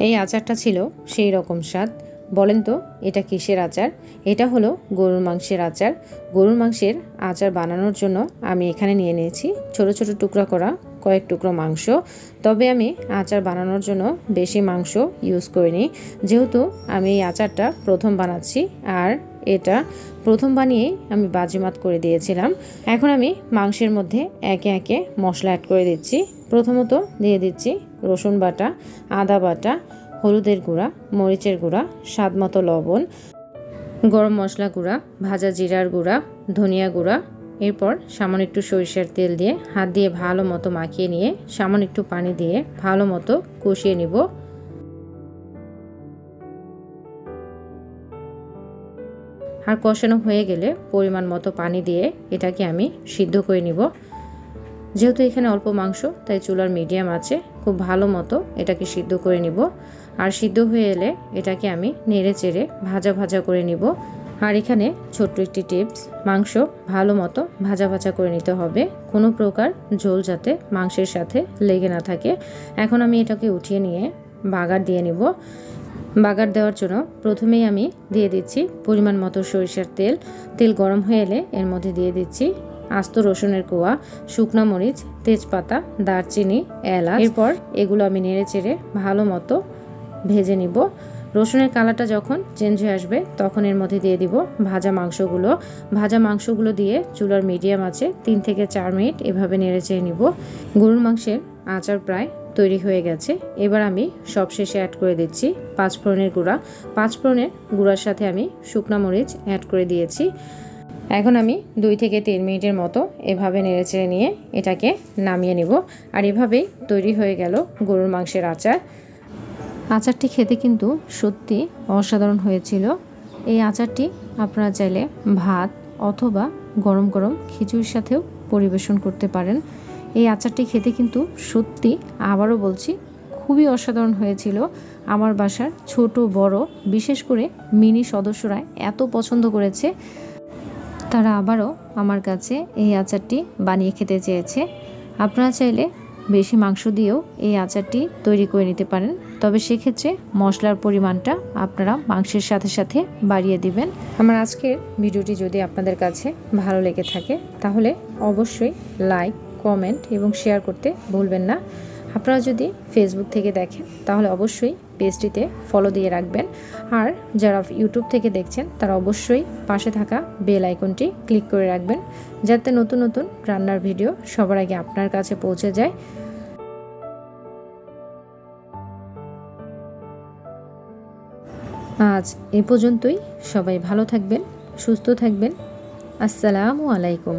এই আচারটা ছিল সেই রকম স্বাদ। বলেন তো, এটা কিসের আচার? এটা হলো গরুর মাংসের আচার। গরুর মাংসের আচার বানানোর জন্য আমি এখানে নিয়ে নিয়েছি ছোট ছোট টুকরা করা কয়েক টুকরো মাংস। তবে আমি আচার বানানোর জন্য বেশি মাংস ইউজ করিনি। যেহেতু আমি এই আচারটা প্রথম বানাচ্ছি আর এটা প্রথম বানিয়েই আমি বাজিমাত করে দিয়েছিলাম। এখন আমি মাংসের মধ্যে একে একে মশলা অ্যাড করে দিচ্ছি। প্রথমত দিয়ে দিচ্ছি রসুন বাটা, আদা বাটা, হলুদের গুঁড়া, মরিচের গুঁড়া, স্বাদ মতো লবণ, গরম মশলা গুঁড়া, ভাজা জিরার গুঁড়া, ধনিয়া গুঁড়া। এরপর সামান্য একটু সরিষার তেল দিয়ে হাত দিয়ে ভালো মতো মাখিয়ে নিয়ে সামান্য একটু পানি দিয়ে ভালো মতো কষিয়ে নিব। আর কষানো হয়ে গেলে পরিমাণ মতো পানি দিয়ে এটাকে আমি সিদ্ধ করে নিব। যেহেতু এখানে অল্প মাংস, তাই চুলার মিডিয়াম আছে। খুব ভালো মতো এটাকে সিদ্ধ করে নিব। আর সিদ্ধ হয়ে এলে এটাকে আমি নেড়ে চেড়ে ভাজা ভাজা করে নিব। আর এখানে ছোট্ট একটি টিপস, মাংস ভালো মতো ভাজা ভাজা করে নিতে হবে। কোনো প্রকার ঝোল যাতে মাংসের সাথে লেগে না থাকে। এখন আমি এটাকে উঠিয়ে নিয়ে বাগার দিয়ে নিব। বাগার দেওয়ার জন্য প্রথমেই আমি দিয়ে দিচ্ছি পরিমাণ মতো সরিষার তেল। তেল গরম হয়ে এলে এর মধ্যে দিয়ে দিচ্ছি আস্ত রসুনের কোয়া, শুকনো মরিচ, তেজপাতা, দারচিনি, এলাচ। এরপর এগুলো আমি নেড়ে চেড়ে ভালো মতো ভেজে নিব। রসুনের কালারটা যখন চেঞ্জ হয়ে আসবে, তখন এর মধ্যে দিয়ে দিব ভাজা মাংসগুলো। ভাজা মাংসগুলো দিয়ে চুলার মিডিয়াম আছে, তিন থেকে চার মিনিট এভাবে নেড়ে চেড়ে নিব। গরুর মাংসের আচার প্রায় তৈরি হয়ে গেছে। এবার আমি সবশেষে অ্যাড করে দিচ্ছি পাঁচ ফোড়নের গুঁড়া। পাঁচ ফোড়নের গুঁড়ার সাথে আমি শুকনো মরিচ অ্যাড করে দিয়েছি। এখন আমি দুই থেকে তিন মিনিটের মতো এভাবে নেড়েচেড়ে নিয়ে এটাকে নামিয়ে নেব। আর এভাবেই তৈরি হয়ে গেল গরুর মাংসের আচার। আচারটি খেতে কিন্তু সত্যি অসাধারণ হয়েছিল। এই আচারটি আপনারা চাইলে ভাত অথবা গরম গরম খিচুড়ির সাথেও পরিবেশন করতে পারেন। এই আচারটি খেতে কিন্তু সত্যি, আবারও বলছি, খুবই অসাধারণ হয়েছিল। আমার বাসার ছোট বড়, বিশেষ করে মিনি সদস্যরা এত পছন্দ করেছে। তারা আবারও আমার কাছে এই আচারটি বানিয়ে খেতে চেয়েছে। আপনারা চাইলে বেশি মাংস দিয়েও এই আচারটি তৈরি করে নিতে পারেন। তবে সেক্ষেত্রে মশলার পরিমাণটা আপনারা মাংসের সাথে সাথে বাড়িয়ে দিবেন। আমার আজকের ভিডিওটি যদি আপনাদের কাছে ভালো লেগে থাকে, তাহলে অবশ্যই লাইক, কমেন্ট এবং শেয়ার করতে ভুলবেন না। আপনারা যদি ফেসবুক থেকে দেখেন, তাহলে অবশ্যই পেজটিতে ফলো দিয়ে রাখবেন। আর যারা ইউটিউব থেকে দেখছেন, তারা অবশ্যই পাশে থাকা বেল আইকনটি ক্লিক করে রাখবেন, যাতে নতুন নতুন রান্নার ভিডিও সবার আগে আপনার কাছে পৌঁছে যায়। আজ এ পর্যন্তই। সবাই ভালো থাকবেন, সুস্থ থাকবেন। আসসালামু আলাইকুম।